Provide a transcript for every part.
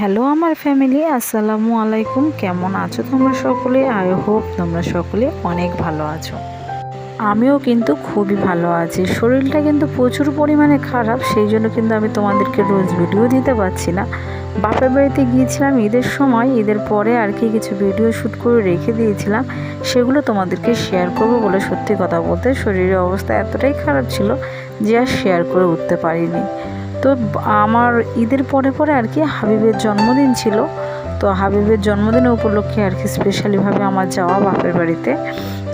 Hello আমার family আসসালামু আলাইকুম। কেমন আছো তোমরা সকলে? আই হোপ তোমরা সকলে অনেক ভালো আছো। আমিও কিন্তু খুবই ভালো আছি। শরীরটা কিন্তু প্রচুর পরিমাণে খারাপ, সেই জন্য কিন্তু আমি তোমাদেরকে রোজ ভিডিও দিতে পারছি না। বাপের বাড়িতে গিয়েছিলাম ঈদের সময়, ঈদের পরে আর কি কিছু ভিডিও শ্যুট করে রেখে দিয়েছিলাম। সেগুলো তোমাদেরকে শেয়ার করব বলে সত্যি কথা বলতে শরীরের অবস্থা এতটাই খারাপ ছিল যে আর শেয়ার করে উঠতে পারিনি। তো আমার ঈদের পরে পরে আর কি হাবিবের জন্মদিন ছিল। তো হাবিবের জন্মদিনের উপলক্ষে আর কি স্পেশালিভাবে আমার যাওয়া বাপের বাড়িতে।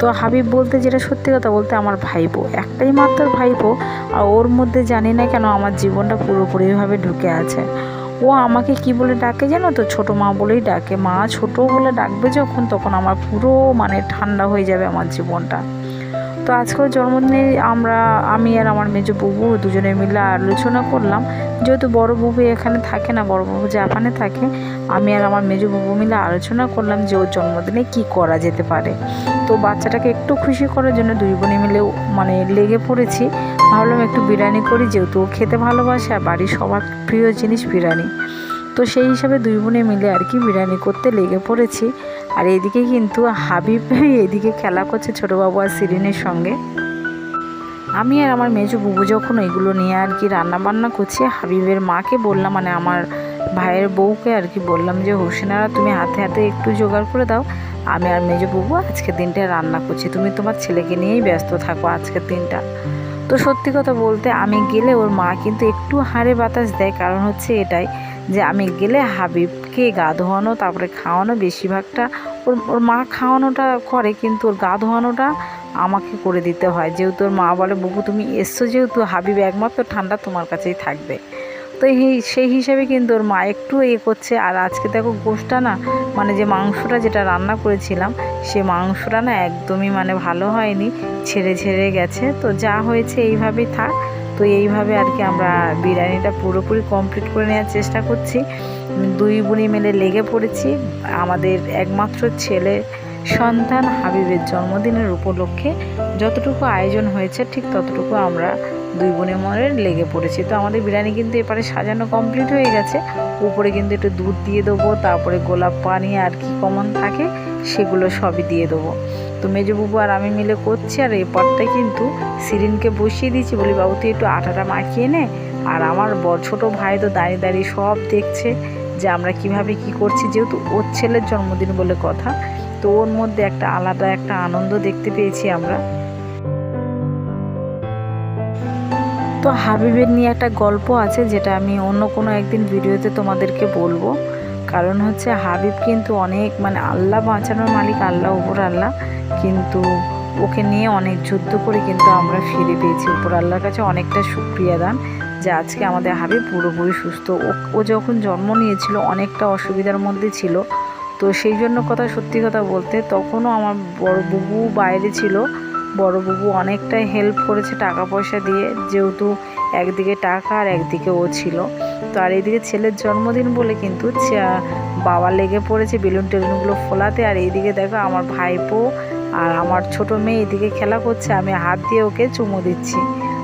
তো হাবিব বলতে যেটা সত্যি কথা বলতে আমার ভাইপো, একটাই মাত্র ভাইপো, আর ওর মধ্যে জানি না কেন আমার জীবনটা পুরোপুরিভাবে ঢুকে আছে। ও আমাকে কি বলে ডাকে জানো তো? ছোটো মা বলেই ডাকে। মা ছোটো বলে ডাকবে যখন, তখন আমার পুরো মানে ঠান্ডা হয়ে যাবে আমার জীবনটা। তো আজকের জন্মদিনে আমরা, আমি আর আমার মেজো বুবু দুজনে মিলে আলোচনা করলাম। যেহেতু বড় বুবু এখানে থাকে না, বড় বুবু জাপানে থাকে, আমি আর আমার মেজো বুবু মিলে আলোচনা করলাম যে ওর জন্মদিনে কি করা যেতে পারে। তো বাচ্চাটাকে একটু খুশি করার জন্য দুই বোনে মিলে মানে লেগে পড়েছি। ভাবলাম একটু বিরিয়ানি করি, যেহেতু ও খেতে ভালোবাসে আর বাড়ির সবার প্রিয় জিনিস বিরিয়ানি। তো সেই হিসাবে দুই বোনে মিলে আর কি বিরিয়ানি করতে লেগে পড়েছি। আর এদিকে কিন্তু হাবিব এদিকে খেলা করছে ছোটো বাবু আর সিরিনের সঙ্গে। আমি আর আমার মেজো বুবু যখন ওইগুলো নিয়ে আর কি রান্না বান্না করছি, হাবিবের মাকে বললাম মানে আমার ভাইয়ের বউকে আর কি বললাম যে, হোসেনারা তুমি হাতে হাতে একটু জোগাড় করে দাও। আমি আর মেজো বুবু আজকের দিনটা রান্না করছি। তুমি তোমার ছেলেকে নিয়েই ব্যস্ত থাকো আজকের দিনটা। তো সত্যি কথা বলতে আমি গেলে ওর মা কিন্তু একটু হাড়ে বাতাস দেয়, কারণ হচ্ছে এটাই যে, আমি গেলে হাবিবকে গা ধোয়ানো, তারপরে খাওয়ানো, বেশিরভাগটা ওর ওর মা খাওয়ানোটা করে, কিন্তু ওর গা ধোয়ানোটা আমাকে করে দিতে হয়। যেহেতু ওর মা বলে, বুবু, তুমি এসছো যেহেতু হাবিব একমাত্র, ঠান্ডা তোমার কাছেই থাকবে। তো এই সেই হিসাবে কিন্তু ওর মা একটু ইয়ে করছে। আর আজকে দেখো গোষ্ঠটা না মানে যে মাংসটা যেটা রান্না করেছিলাম, সে মাংসটা না একদমই মানে ভালো হয়নি, ছেড়ে ছেড়ে গেছে। তো যা হয়েছে এইভাবেই থাক। তো এইভাবে আর কি আমরা বিরিয়ানিটা পুরোপুরি কমপ্লিট করে নেওয়ার চেষ্টা করছি। দুই বোনি মিলে লেগে পড়েছি। আমাদের একমাত্র ছেলে সন্তান হাবিবের জন্মদিনের উপলক্ষে যতটুকু আয়োজন হয়েছে, ঠিক ততটুকু আমরা দুই বোনে মনে লেগে পড়েছি। তো আমাদের বিরিয়ানি কিন্তু এপারে সাজানো কমপ্লিট হয়ে গেছে। উপরে কিন্তু একটু দুধ দিয়ে দেবো, তারপরে গোলাপ পানি আর কি কমন থাকে। সেগুলো সবই দিয়ে দেবো। তো মেজো বুবু আর আমি মিলে করছি আর এরপরটা কিন্তু সিরিনকে বসিয়ে দিয়েছি বলি, বাবু, তুই একটু আটাটা মাখিয়ে নে। আর আমার বড় ছোটো ভাই তো দাঁড়িয়ে দাঁড়িয়ে সব দেখছে যে আমরা কীভাবে কি করছি, যেহেতু ওর ছেলের জন্মদিন বলে কথা, তো ওর মধ্যে একটা আলাদা একটা আনন্দ দেখতে পেয়েছি আমরা। তো হাবিবের নিয়ে একটা গল্প আছে, যেটা আমি অন্য কোনো একদিন ভিডিওতে তোমাদেরকে বলব। কারণ হচ্ছে হাবিব কিন্তু অনেক মানে আল্লাহ বাঁচানোর মালিক, আল্লাহ উপর আল্লাহ। কিন্তু ওকে নিয়ে অনেক যুদ্ধ করে কিন্তু আমরা ফিরে পেয়েছি। উপর আল্লাহর কাছে অনেকটা সুক্রিয়া দান যে আজকে আমাদের হাবিব পুরোপুরি সুস্থ। ও যখন জন্ম নিয়েছিল, অনেকটা অসুবিধার মধ্যে ছিল। তো সেই জন্য কথা সত্যি কথা বলতে, তখনও আমার বড় বুবু বাইরে ছিল। বড় বুবু অনেকটাই হেল্প করেছে টাকা পয়সা দিয়ে। যেহেতু একদিকে টাকা আর একদিকে ও ছিল। তো আর এইদিকে ছেলের জন্মদিন বলে কিন্তু বাবা লেগে পড়েছে বেলুন টেলুনগুলো ফোলাতে। আর এইদিকে দেখো আমার ভাইপো আর আমার ছোট মেয়ে এদিকে খেলা করছে। আমি হাত দিয়ে ওকে চুমু দিচ্ছি।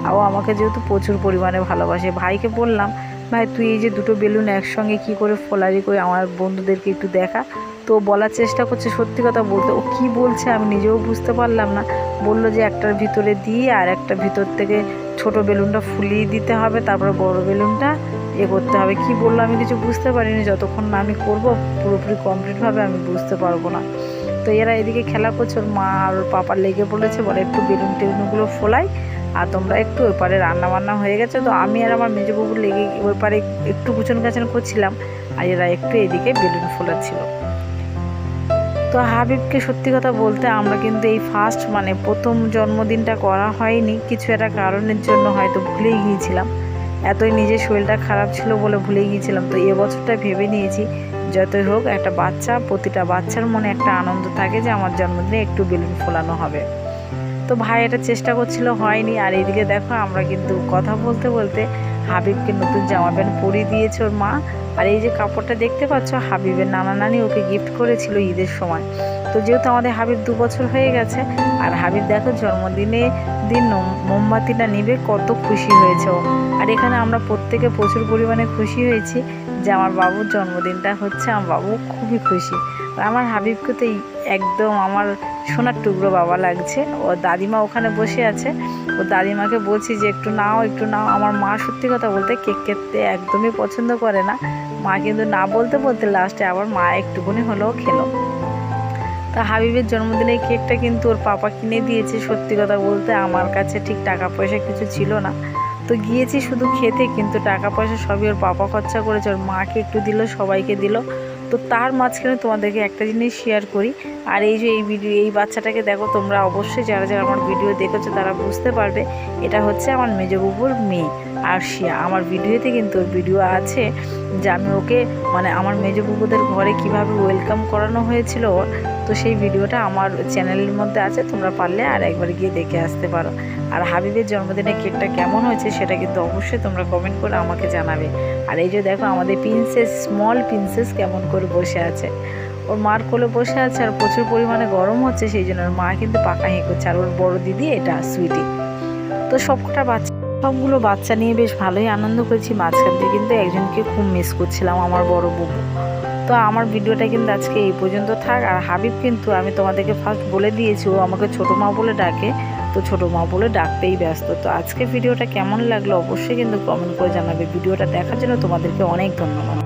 আর ও আমাকে যেহেতু প্রচুর পরিমাণে ভালোবাসে। ভাইকে বললাম, ভাই, তুই এই যে দুটো বেলুন একসঙ্গে কি করে ফোলারি করে আমার বন্ধুদেরকে একটু দেখা। তো বলার চেষ্টা করছে সত্যি কথা বলতে। ও কি বলছে আমি নিজেও বুঝতে পারলাম না। বলল যে একটার ভিতরে দিয়ে আর একটা ভিতর থেকে ছোট বেলুনটা ফুলিয়ে দিতে হবে, তারপরে বড় বেলুনটা এ করতে হবে। কি বলল আমি কিছু বুঝতে পারিনি, যতক্ষণ না আমি করব পুরোপুরি কমপ্লিটভাবে আমি বুঝতে পারব না। তো এরা এদিকে খেলা করছে, ওর মা আর ওর পাপা লেগে পড়েছে, বলে একটু বেলুন টেলুনগুলো ফোলাই, আর তোমরা একটু ওই পারে রান্না বান্না হয়ে গেছে। তো আমি আর আমার মেজবাবু লেগে ওই পারে একটু গুছন গাছন করছিলাম, আর এরা একটু এদিকে বেলুন ফোলাচ্ছিল। তো হাবিবকে সত্যি কথা বলতে আমরা কিন্তু এই ফার্স্ট মানে প্রথম জন্মদিনটা করা হয়নি। কিছু একটা কারণের জন্য হয়তো ভুলেই গিয়েছিলাম। এতই নিজের শরীরটা খারাপ ছিল বলে ভুলে গিয়েছিলাম। তো এবছরটা ভেবে নিয়েছি, যতই হোক একটা বাচ্চা, প্রতিটা বাচ্চার মনে একটা আনন্দ থাকে যে আমার জন্মদিনে একটু বেলুন ফোলানো হবে। তো ভাই এটা চেষ্টা করছিল হয়নি। আর এদিকে দেখো আমরা কিন্তু কথা বলতে বলতে হাবিবকে নতুন জামা প্যান্ট পরিয়ে দিয়েছে ওর মা। আর এই যে কাপড়টা দেখতে পাচ্ছ, হাবিবের নানা নানি ওকে গিফট করেছিল ঈদের সময়। তো যেহেতু আমাদের হাবিব দু বছর হয়ে গেছে, আর হাবিব দেখো জন্মদিনে দিন মোমবাতিটা নিবে, কত খুশি হয়েছে ও। আর এখানে আমরা প্রত্যেকে প্রচুর পরিমাণে খুশি হয়েছি যে আমার বাবুর জন্মদিনটা হচ্ছে, আমার বাবু খুবই খুশি। আমার হাবিবকে তো একদম আমার সোনার টুকরো বাবা লাগছে। ও দাদিমা ওখানে বসে আছে। ও দাদিমাকে বলছি যে, একটু নাও একটু নাও। আমার মা সত্যি কথা বলতে কেক খেতে একদমই পছন্দ করে না। মা কিন্তু না বলতে বলতে লাস্টে আবার মা একটুখানি হলেও খেলো। তা হাবিবের জন্মদিনে কেকটা কিন্তু ওর পাপা কিনে দিয়েছে। সত্যি কথা বলতে আমার কাছে ঠিক টাকা পয়সা কিছু ছিল না। তো গিয়েছি শুধু খেতে, কিন্তু টাকা পয়সা সবই ওর পাপা খরচা করেছে। ওর মাকে একটু দিল, সবাইকে দিল। তো তার মাঝখানে তোমাদেরকে একটা জিনিস শেয়ার করি। আর এই যে এই ভিডিও এই বাচ্চাটাকে দেখো তোমরা অবশ্যই যারা যারা আমার ভিডিও দেখেছ তারা বুঝতে পারবে, এটা হচ্ছে আমার মেজবুবুর মেয়ে। আরশিয়া আমার ভিডিওতে কিন্তু ওর ভিডিও আছে যে আমি ওকে মানে আমার মেজবুবুদের ঘরে কীভাবে ওয়েলকাম করানো হয়েছিল। তো সেই ভিডিওটা আমার চ্যানেলের মধ্যে আছে, তোমরা পারলে আর একবার গিয়ে দেখে আসতে পারো। আর হাবিবের জন্মদিনে কেকটা কেমন হয়েছে সেটা কিন্তু অবশ্যই তোমরা কমেন্ট করে আমাকে জানাবে। আর এই যে দেখো, আমাদের প্রিন্সেস স্মল প্রিন্সেস কেমন করে বসে আছে। ওর মার কোলে বসে আছে আর প্রচুর পরিমাণে গরম হচ্ছে, সেই জন্য ওর মা কিন্তু পাকা হেঁ করছে আর ওর বড় দিদি এটা সুইটি তো সবকটা বাচ্চা সবগুলো বাচ্চা নিয়ে বেশ ভালোই আনন্দ করেছি মাঝখান থেকে কিন্তু একজনকে খুব মিস করছিলাম আমার বড় বউ তো আমার ভিডিওটা কিন্তু আজকে এই পর্যন্ত থাক, আর হাবিব কিন্তু আমি তোমাদেরকে ফার্স্ট বলে দিয়েছি, ও আমাকে ছোটো মা বলে ডাকে, তো ছোটো মা বলে ডাকতেই ব্যস্ত। তো আজকে ভিডিওটা কেমন লাগল অবশ্যই কিন্তু কমেন্ট করে জানাবে। ভিডিওটা দেখার জন্য তোমাদেরকে অনেক ধন্যবাদ।